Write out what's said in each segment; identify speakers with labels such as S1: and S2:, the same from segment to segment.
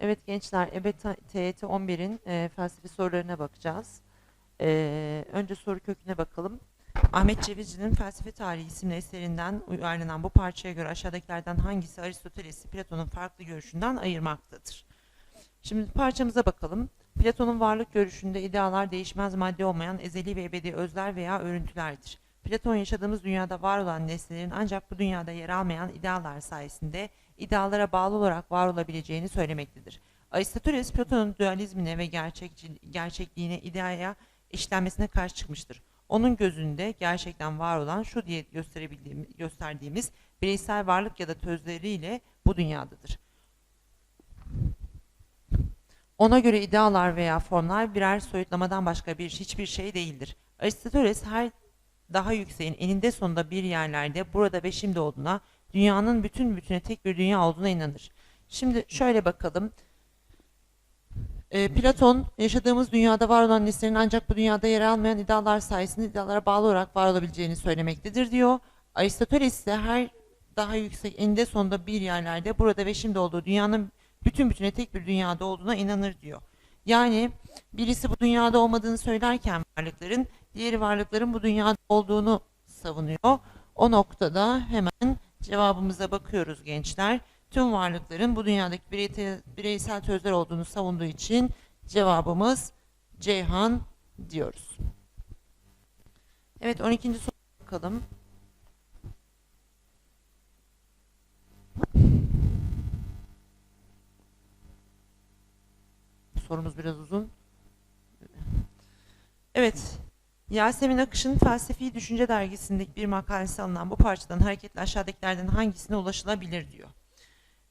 S1: Evet gençler, EBE TYT 11'in e, felsefi sorularına bakacağız. E, önce soru köküne bakalım. Ahmet Cevizci'nin Felsefe Tarihi isimli eserinden uyarlanan bu parçaya göre aşağıdakilerden hangisi Aristoteles'i Platon'un farklı görüşünden ayırmaktadır? Şimdi parçamıza bakalım. Platon'un varlık görüşünde idealar değişmez madde olmayan ezeli ve ebedi özler veya örüntülerdir. Platon yaşadığımız dünyada var olan nesnelerin ancak bu dünyada yer almayan idealar sayesinde idealara bağlı olarak var olabileceğini söylemektedir. Aristoteles Platon'un dualizmine ve gerçekçi, gerçekliğine ideaya eşitlenmesine karşı çıkmıştır. Onun gözünde gerçekten var olan şu diye gösterdiğimiz bireysel varlık ya da tözleriyle bu dünyadadır. Ona göre idealar veya formlar birer soyutlamadan başka bir hiçbir şey değildir. Aristoteles her daha yükseğin eninde sonunda bir yerlerde burada ve şimdi olduğuna, dünyanın bütün bütüne tek bir dünya olduğuna inanır. Şimdi şöyle bakalım. E, Platon yaşadığımız dünyada var olan nesnelerin ancak bu dünyada yer almayan idealar sayesinde idealara bağlı olarak var olabileceğini söylemektedir diyor. Aristoteles ise her daha yüksek eninde sonunda bir yerlerde burada ve şimdi olduğu dünyanın bütün bütüne tek bir dünyada olduğuna inanır diyor. Yani birisi bu dünyada olmadığını söylerken varlıkların diğeri varlıkların bu dünyada olduğunu savunuyor. O noktada hemen cevabımıza bakıyoruz gençler. Tüm varlıkların bu dünyadaki bireysel tözler olduğunu savunduğu için cevabımız Ceyhan diyoruz. Evet 12. soru bakalım. Sorumuz biraz uzun. Evet. Yasemin Akış'ın Felsefi Düşünce Dergisi'ndeki bir makalesi alınan bu parçadan hareketle aşağıdakilerden hangisine ulaşılabilir diyor.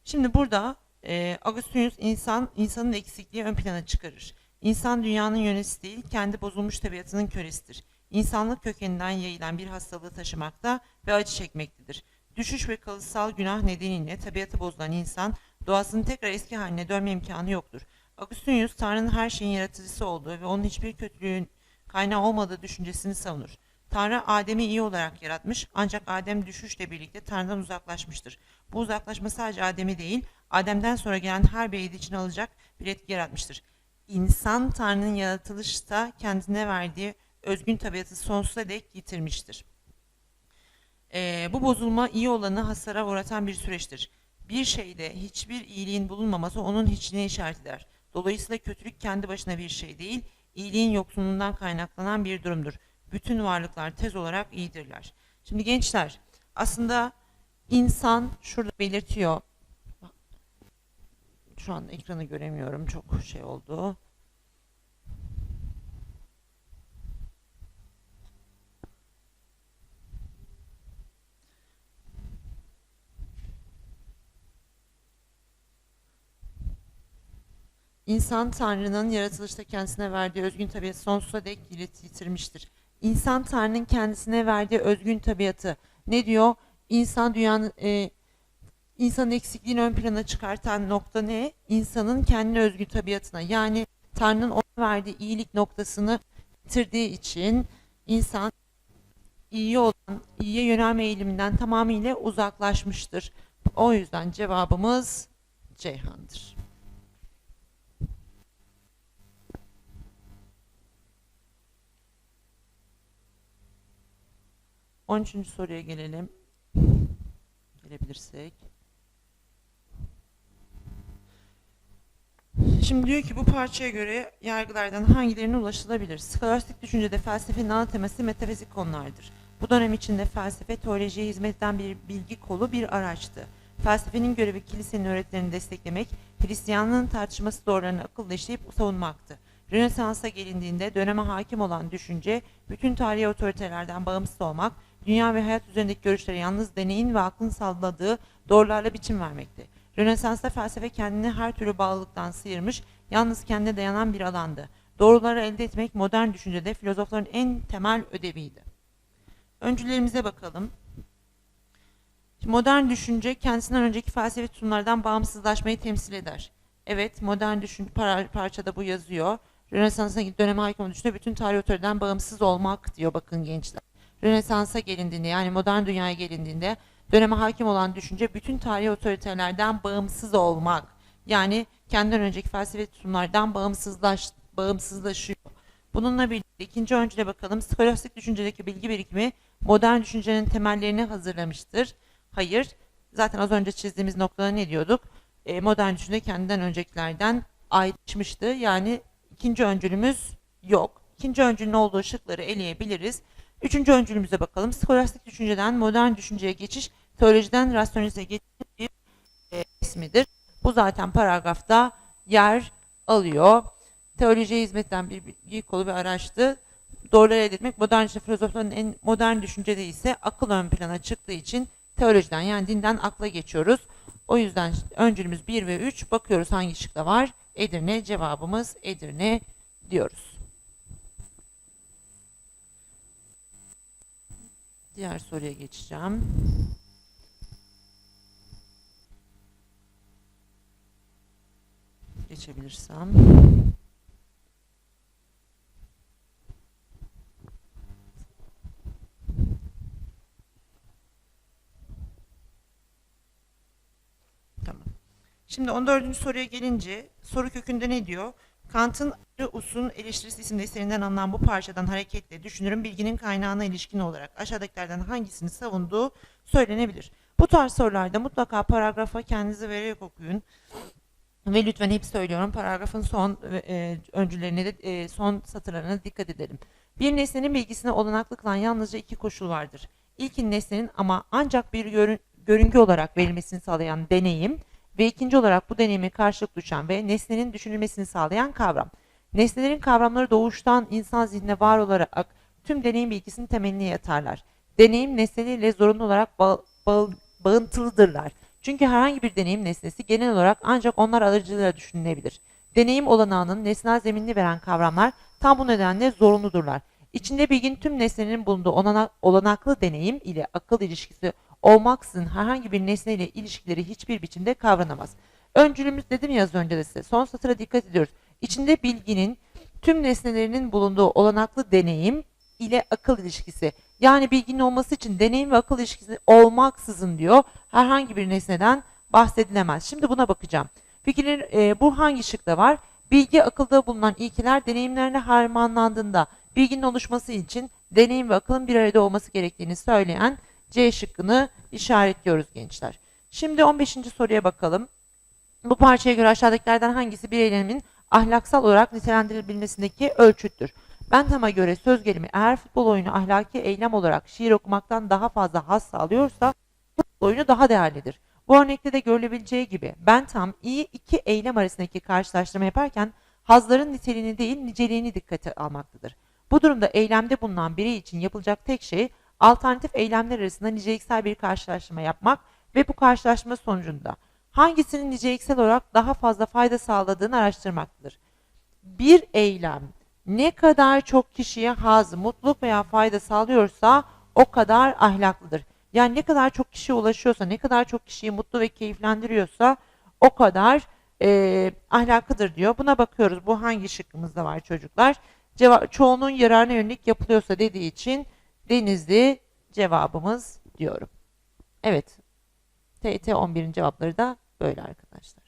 S1: Şimdi burada e, Agustinus insan insanın eksikliği ön plana çıkarır. İnsan dünyanın yöneticisi değil, kendi bozulmuş tabiatının kölesidir. İnsanlık kökeninden yayılan bir hastalığı taşımakta ve acı çekmektedir. Düşüş ve kalıtsal günah nedeniyle tabiatı bozulan insan doğasının tekrar eski haline dönme imkanı yoktur. Agustinus Tanrı'nın her şeyin yaratıcısı olduğu ve onun hiçbir kötülüğün kaynağı olmadığı düşüncesini savunur. Tanrı Adem'i iyi olarak yaratmış ancak Adem düşüşle birlikte Tanrı'dan uzaklaşmıştır. Bu uzaklaşma sadece Adem'i değil, Adem'den sonra gelen her birey için alacak bir etki yaratmıştır. İnsan Tanrı'nın yaratılışta kendine verdiği özgün tabiatı sonsuza dek yitirmiştir. Ee, bu bozulma iyi olanı hasara uğratan bir süreçtir. Bir şeyde hiçbir iyiliğin bulunmaması onun hiçliğine işaret eder. Dolayısıyla kötülük kendi başına bir şey değil, iyiliğin yoksunluğundan kaynaklanan bir durumdur. Bütün varlıklar tez olarak iyidirler. Şimdi gençler, aslında insan şurada belirtiyor. Şu an ekranı göremiyorum, çok şey oldu. İnsan Tanrı'nın yaratılışta kendisine verdiği özgün tabiatı sonsuza dek yitirmiştir. İnsan Tanrı'nın kendisine verdiği özgün tabiatı ne diyor? İnsan dünyanın e, insanın eksikliğini ön plana çıkartan nokta ne? İnsanın kendine özgü tabiatına yani Tanrı'nın ona verdiği iyilik noktasını yitirdiği için insan iyi olan, iyiye yönelme eğiliminden tamamıyla uzaklaşmıştır. O yüzden cevabımız Ceyhan'dır. 13. soruya gelelim. Gelebilirsek. Şimdi diyor ki bu parçaya göre yargılardan hangilerine ulaşılabilir? Skolastik düşüncede felsefenin ana teması metafizik konulardır. Bu dönem içinde felsefe teolojiye hizmet eden bir bilgi kolu bir araçtı. Felsefenin görevi kilisenin öğretilerini desteklemek, Hristiyanlığın tartışması doğrularını akılda işleyip savunmaktı. Rönesans'a gelindiğinde döneme hakim olan düşünce, bütün tarihi otoritelerden bağımsız olmak, dünya ve hayat üzerindeki görüşlere yalnız deneyin ve aklın salladığı doğrularla biçim vermekti. Rönesans'ta felsefe kendini her türlü bağlılıktan sıyırmış, yalnız kendine dayanan bir alandı. Doğruları elde etmek modern düşüncede filozofların en temel ödeviydi. Öncülerimize bakalım. Modern düşünce kendisinden önceki felsefi tutumlardan bağımsızlaşmayı temsil eder. Evet, modern düşünce par- parçada bu yazıyor. Rönesans'a döneme hakim olan düşünce bütün tarih otoriteden bağımsız olmak diyor bakın gençler. Rönesans'a gelindiğinde yani modern dünyaya gelindiğinde döneme hakim olan düşünce bütün tarihi otoritelerden bağımsız olmak. Yani kendinden önceki felsefi tutumlardan bağımsızlaş, bağımsızlaşıyor. Bununla birlikte ikinci öncüle bakalım. Skolastik düşüncedeki bilgi birikimi modern düşüncenin temellerini hazırlamıştır. Hayır. Zaten az önce çizdiğimiz noktada ne diyorduk? E, modern düşünce kendinden öncekilerden ayrışmıştı. Yani ikinci öncülümüz yok. İkinci öncülün olduğu şıkları eleyebiliriz. Üçüncü öncülümüze bakalım. Skolastik düşünceden modern düşünceye geçiş, teolojiden rasyonalize geçiş bir e, ismidir. Bu zaten paragrafta yer alıyor. Teolojiye hizmetten bir bilgi kolu ve araçtı. Doğruları elde etmek modern filozofların en modern düşüncede ise akıl ön plana çıktığı için teolojiden yani dinden akla geçiyoruz. O yüzden öncülümüz 1 ve 3 bakıyoruz hangi şıkta var. Edirne cevabımız Edirne diyoruz. Diğer soruya geçeceğim. Geçebilirsem. Tamam. Şimdi 14. soruya gelince soru kökünde ne diyor? Kant'ın Us'un eleştirisi isimli eserinden alınan bu parçadan hareketle düşünürün bilginin kaynağına ilişkin olarak aşağıdakilerden hangisini savunduğu söylenebilir. Bu tarz sorularda mutlaka paragrafa kendinizi vererek okuyun. Ve lütfen hep söylüyorum paragrafın son e, öncülerine de e, son satırlarına dikkat edelim. Bir nesnenin bilgisine olanaklı kılan yalnızca iki koşul vardır. İlkin nesnenin ama ancak bir görün, görüngü olarak verilmesini sağlayan deneyim ve ikinci olarak bu deneyime karşılık düşen ve nesnenin düşünülmesini sağlayan kavram. Nesnelerin kavramları doğuştan insan zihnine var olarak tüm deneyim bilgisinin temeline yatarlar. Deneyim nesneleriyle zorunlu olarak bağ, bağ, bağıntılıdırlar. Çünkü herhangi bir deneyim nesnesi genel olarak ancak onlar aracılığıyla düşünülebilir. Deneyim olanağının nesnel zeminini veren kavramlar tam bu nedenle zorunludurlar. İçinde bilgin tüm nesnenin bulunduğu olanak, olanaklı deneyim ile akıl ilişkisi olmaksızın herhangi bir nesne ile ilişkileri hiçbir biçimde kavranamaz. Öncülümüz dedim ya az önce de size. Son satıra dikkat ediyoruz. İçinde bilginin tüm nesnelerinin bulunduğu olanaklı deneyim ile akıl ilişkisi. Yani bilginin olması için deneyim ve akıl ilişkisi olmaksızın diyor herhangi bir nesneden bahsedilemez. Şimdi buna bakacağım. Fikirler e, bu hangi şıkta var? Bilgi akılda bulunan ilkeler deneyimlerine harmanlandığında bilginin oluşması için deneyim ve akılın bir arada olması gerektiğini söyleyen C şıkkını işaretliyoruz gençler. Şimdi 15. soruya bakalım. Bu parçaya göre aşağıdakilerden hangisi bir eylemin ahlaksal olarak nitelendirilmesindeki ölçüttür? Bentham'a göre söz gelimi eğer futbol oyunu ahlaki eylem olarak şiir okumaktan daha fazla haz sağlıyorsa futbol oyunu daha değerlidir. Bu örnekte de görülebileceği gibi Bentham iyi iki eylem arasındaki karşılaştırma yaparken hazların niteliğini değil niceliğini dikkate almaktadır. Bu durumda eylemde bulunan birey için yapılacak tek şey alternatif eylemler arasında niceliksel bir karşılaştırma yapmak ve bu karşılaşma sonucunda hangisinin niceliksel olarak daha fazla fayda sağladığını araştırmaktadır. Bir eylem ne kadar çok kişiye haz, mutluluk veya fayda sağlıyorsa o kadar ahlaklıdır. Yani ne kadar çok kişiye ulaşıyorsa, ne kadar çok kişiyi mutlu ve keyiflendiriyorsa o kadar e, ahlaklıdır diyor. Buna bakıyoruz. Bu hangi şıkkımızda var çocuklar? Ceva çoğunun yararına yönelik yapılıyorsa dediği için Denizli cevabımız diyorum. Evet. TT 11'in cevapları da böyle arkadaşlar.